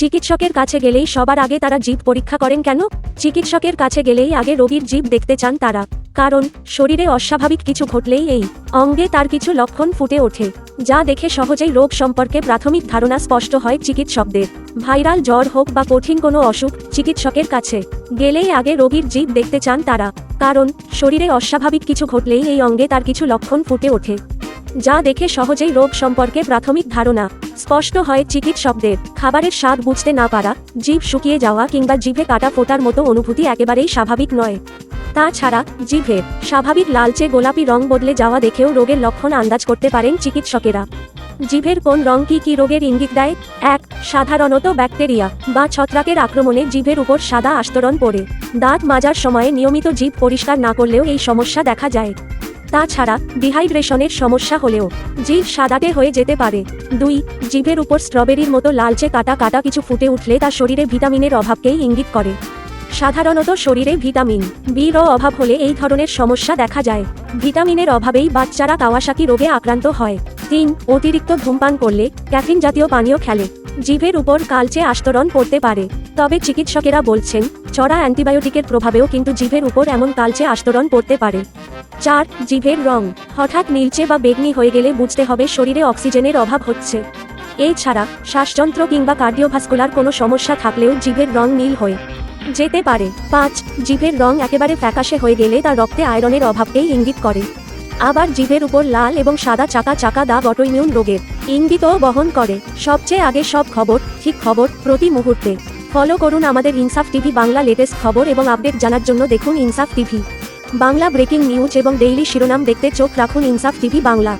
চিকিৎসকের কাছে গেলেই সবার আগে তারা জীব পরীক্ষা করেন কেন? চিকিৎসকের কাছে গেলেই আগে রোগীর জীব দেখতে চান তারা। কারণ, শরীরে অস্বাভাবিক কিছু ঘটলেই এই অঙ্গে তার কিছু লক্ষণ ফুটে ওঠে, যা দেখে সহজেই রোগ সম্পর্কে প্রাথমিক ধারণা স্পষ্ট হয় চিকিৎসকদের। ভাইরাল জ্বর হোক বা কঠিন কোনো অসুখ, চিকিৎসকের কাছে গেলেই আগে রোগীর জীব দেখতে চান তারা। কারণ, শরীরে অস্বাভাবিক কিছু ঘটলেই এই অঙ্গে তার কিছু লক্ষণ ফুটে ওঠে। যা দেখে সহজেই রোগ সম্পর্কে প্রাথমিক ধারণা। স্পষ্ট হয় চিকিৎসকদের। খাবারের স্বাদ বুঝতে না পারা জিভ শুকিয়ে যাওয়া কিংবা জিভে কাটা ফোটার মতো অনুভূতি একেবারেই স্বাভাবিক নয়। তাছাড়া জিভের স্বাভাবিক লালচে গোলাপি রং বদলে যাওয়া দেখেও রোগের লক্ষণ আন্দাজ করতে পারেন চিকিৎসকেরা। জিভের কোন রং কি কি রোগের ইঙ্গিত দেয়? এক, সাধারণত ব্যাকটেরিয়া বা ছত্রাকের আক্রমণে জিভের উপর সাদা আস্তরণ পড়ে। দাঁত মাজার সময়ে নিয়মিত জিভ পরিষ্কার না করলেও এই সমস্যা দেখা যায়। তাছাড়া ডিহাইড্রেশনের সমস্যা হলেও জিভ সাদাটে হয়ে যেতে পারে। দুই জিভের উপর স্ট্রবেরির মতো লালচে কাটা কাটা কিছু ফুটে উঠলে তা শরীরে ভিটামিনের অভাবকেই ইঙ্গিত করে। সাধারণত শরীরে ভিটামিন বির অভাব হলে এই ধরনের সমস্যা দেখা যায়। ভিটামিনের অভাবেই বাচ্চারা কাওয়াসাকি রোগে আক্রান্ত হয়। তিন, অতিরিক্ত ধূমপান করলে ক্যাফিন জাতীয় পানীয় খেলে। জিভের উপর কালচে আস্তরণ পড়তে পারে। তবে চিকিৎসকেরা বলছেন, চড়া অ্যান্টিবায়োটিকের প্রভাবেও কিন্তু জিভের উপর এমন কালচে আস্তরণ পড়তে পারে। চার, জিভের রং। হঠাৎ নীলচে বা বেগনি হয়ে গেলে বুঝতে হবে শরীরে অক্সিজেনের অভাব হচ্ছে। এছাড়া শ্বাসযন্ত্র কিংবা কার্ডিওভাস্কুলার কোনো সমস্যা থাকলেও জিভের রং নীল হয়ে যেতে পারে। পাঁচ, জিভের রং একেবারে ফ্যাকাশে হয়ে গেলে তা রক্তে আয়রনের অভাবকেই ইঙ্গিত করে। আবার জিভের উপর লাল এবং সাদা চাকা চাকা দাগ অটোইমিউন রোগের ইঙ্গিতও বহন করে। সবচেয়ে আগে সব খবর, ঠিক খবর, প্রতি মুহূর্তে। ফলো করুন আমাদের ইনসাফ টিভি বাংলা লেটেস্ট খবর এবং আপডেট জানার জন্য দেখুন Insaf TV. Bangla breaking news এবং ডেইলি শিরোনাম দেখতে চোখ রাখুন ইনসাফ টিভি বাংলা।